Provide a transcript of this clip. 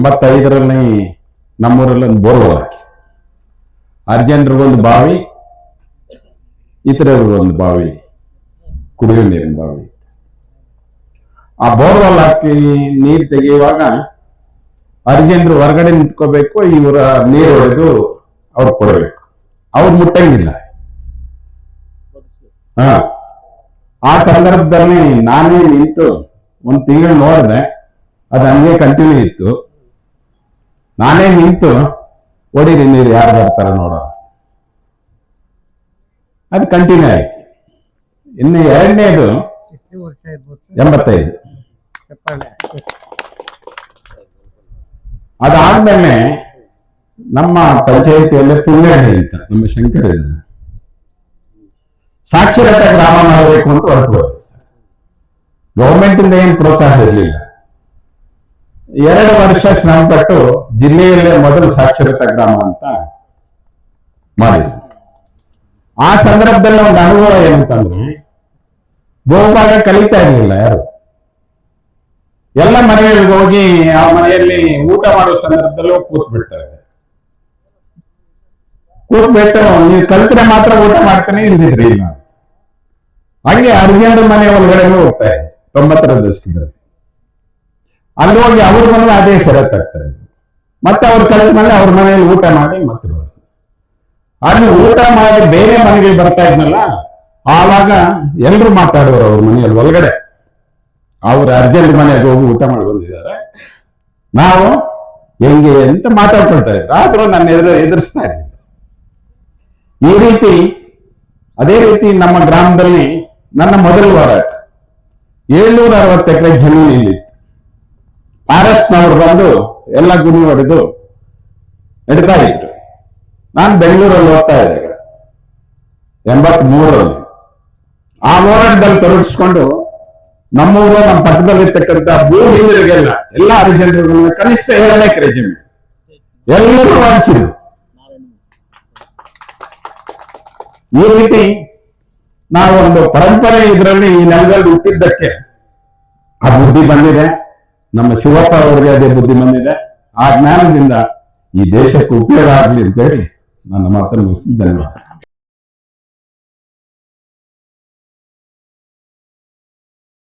ಎಂಬತ್ತೈದರಲ್ಲಿ ನಮ್ಮೂರಲ್ಲಿ ಒಂದು ಬೋರ್ವೆಲ್ ಹಾಕಿ ಅರ್ಜೆಂಟ್ರಿಗೊಂದು ಬಾವಿ ಒಂದು ಬಾವಿ ಕುಡಿಯುವ ನೀರಿನ ಬಾವಿ ಆ ಬೋರ್ವೆಲ್ ಹಾಕಿ ನೀರು ತೆಗೆಯುವಾಗ ಅರ್ಜೆಂಟ್ರು ಹೊರಗಡೆ ನಿಂತ್ಕೋಬೇಕು, ಇವರ ನೀರು ಹೊಡೆದು ಅವ್ರು ಕೊಡಬೇಕು. ಅವ್ರು ಮುಟ್ಟಂಗಿಲ್ಲ. ಹಾ. ಆ ಸಂದರ್ಭದಲ್ಲಿ ನಾನೇ ನಿಂತು ಒಂದು ತಿಂಗಳು ನೋಡಿದೆ, ಅದು ಹಂಗೆ ಕಂಟಿನ್ಯೂ ಇತ್ತು. ನಾನೇ ನಿಂತು ಹೊಡೀರಿ ನೀರು ಯಾರು ಬರ್ತಾರ ನೋಡೋ. ಅದು ಕಂಟಿನ್ಯೂ ಆಯ್ತು. ಇನ್ನು ಎರಡನೇದು ಎಂಬತ್ತೈದು. ಅದಾದ್ಮೇಲೆ ನಮ್ಮ ಪಂಚಾಯಿತಿಯಲ್ಲಿ ಪುಣ್ಯಹಳ್ಳಿ ಅಂತ, ನಮ್ಮ ಶಂಕರ. ಸಾಕ್ಷರತಾ ಗ್ರಾಮ ಮಾಡಬೇಕು ಅಂತ ಹೊರಟು ಗೌರ್ಮೆಂಟ್ ಇಂದ ಏನು ಪ್ರೋತ್ಸಾಹ ಇರಲಿಲ್ಲ. ಎರಡು ವರ್ಷ ಶ್ರಮಪಟ್ಟು ಜಿಲ್ಲೆಯಲ್ಲೇ ಮೊದಲು ಸಾಕ್ಷರತಾ ಗ್ರಾಮ ಅಂತ ಮಾಡಿದ್ರು. ಆ ಸಂದರ್ಭದಲ್ಲಿ ಒಂದು ಅನುಭವ ಏನಂತಂದ್ರೆ ಬಹುಭಾಗ ಕಲಿತಾ ಇರಲಿಲ್ಲ ಯಾರು? ಎಲ್ಲ ಮನೆಗಳಿಗೆ ಹೋಗಿ ಆ ಮನೆಯಲ್ಲಿ ಊಟ ಮಾಡುವ ಸಂದರ್ಭದಲ್ಲೂ ಕೂತ್ ಬಿಡ್ತಾರೆ ಕೂತ್ಬಿಟ್ಟು ನೀವು ಕಲ್ತ್ರೆ ಮಾತ್ರ ಊಟ ಮಾಡ್ತಾನೆ ಇಲ್ದಿದ್ರಿ ಇಲ್ಲ. ಹಂಗೆ ಅರ್ಜೆಂಟ್ ಮನೆ ಒಳಗಡೆ ಹೋಗ್ತಾರೆ ತೊಂಬತ್ತರ ದಶಕದಲ್ಲಿ. ಅಲ್ಲಿ ಹೋಗಿ ಅವ್ರ ಮನೆ ಅದೇ ಷರತ್ತಾಗ್ತಾ ಇದೆ ಮತ್ತೆ ಅವ್ರು ಕಳೆದ ಮೇಲೆ ಅವ್ರ ಮನೆಯಲ್ಲಿ ಊಟ ಮಾಡಿ ಮತ್ತೆ ಬರೋದು. ಅಲ್ಲಿ ಊಟ ಮಾಡಿ ಬೇರೆ ಮನೆಗೆ ಬರ್ತಾ ಇದ್ನಲ್ಲ, ಆವಾಗ ಎಲ್ರು ಮಾತಾಡೋರು ಅವ್ರ ಮನೆಯಲ್ಲಿ ಒಳಗಡೆ. ಅವ್ರ ಅರ್ಜೆಂಟ್ ಮನೆಗೆ ಹೋಗಿ ಊಟ ಮಾಡಿ ಬಂದಿದ್ದಾರೆ. ನಾವು ಹೆಂಗೆ ಅಂತ ಮಾತಾಡ್ಕೊಳ್ತಾ ಇದ್ರು. ಆದ್ರೂ ನನ್ನ ಎದುರು ಎದುರಿಸ್ತಾ ಇದ್ದೀನಿ ಈ ರೀತಿ, ಅದೇ ರೀತಿ ನಮ್ಮ ಗ್ರಾಮದಲ್ಲಿ ನನ್ನ ಮೊದಲ ಹೋರಾಟ ಏಳ್ನೂರ ಅರವತ್ತು ಎಕರೆ ಜಮೀನು ಇಲ್ಲಿತ್ತು ಆರ್ ಎಸ್ ನವರು ಬಂದು ಎಲ್ಲ ಗುರಿ ಹೊಡೆದು ನಡೀತಾ ಇದ್ರು. ನಾನು ಬೆಂಗಳೂರಲ್ಲಿ ಹೋಗ್ತಾ ಇದ್ದೆ ಎಂಬತ್ ಮೂರರಲ್ಲಿ ಆ ಹೋರಾಟದಲ್ಲಿ ತೊಡಗಿಸ್ಕೊಂಡು ನಮ್ಮೂರು ನಮ್ಮ ಪಕ್ಕದಲ್ಲಿರ್ತಕ್ಕಂಥ ಭೂಮಿಗಳಿಗೆಲ್ಲ ಎಲ್ಲ ಅರ್ಜೆಂಟ್ಗಳು ಕನಿಷ್ಠ ಏಳನೇ ಕ್ರೆಜಿಮ್ ಎಲ್ಲರೂ ಹಂಚಿದ್ರು ಈ ರೀತಿ ನಾವು ಒಂದು ಪರಂಪರೆ ಇದರಲ್ಲಿ ಈ ನೆಲದಲ್ಲಿ ಹುಟ್ಟಿದ್ದಕ್ಕೆ ಆ ಬುದ್ಧಿ ಬಂದಿದೆ. ನಮ್ಮ ಶಿವಪ್ಪ ಅವರಿಗೆ ಅದೇ ಬುದ್ಧಿ ಬಂದಿದೆ. ಆ ಜ್ಞಾನದಿಂದ ಈ ದೇಶಕ್ಕೆ ಉಪಯೋಗ ಆಗಲಿ ಅಂತೇಳಿ ನನ್ನ ಮಾತನ್ನು ಧನ್ಯವಾದ.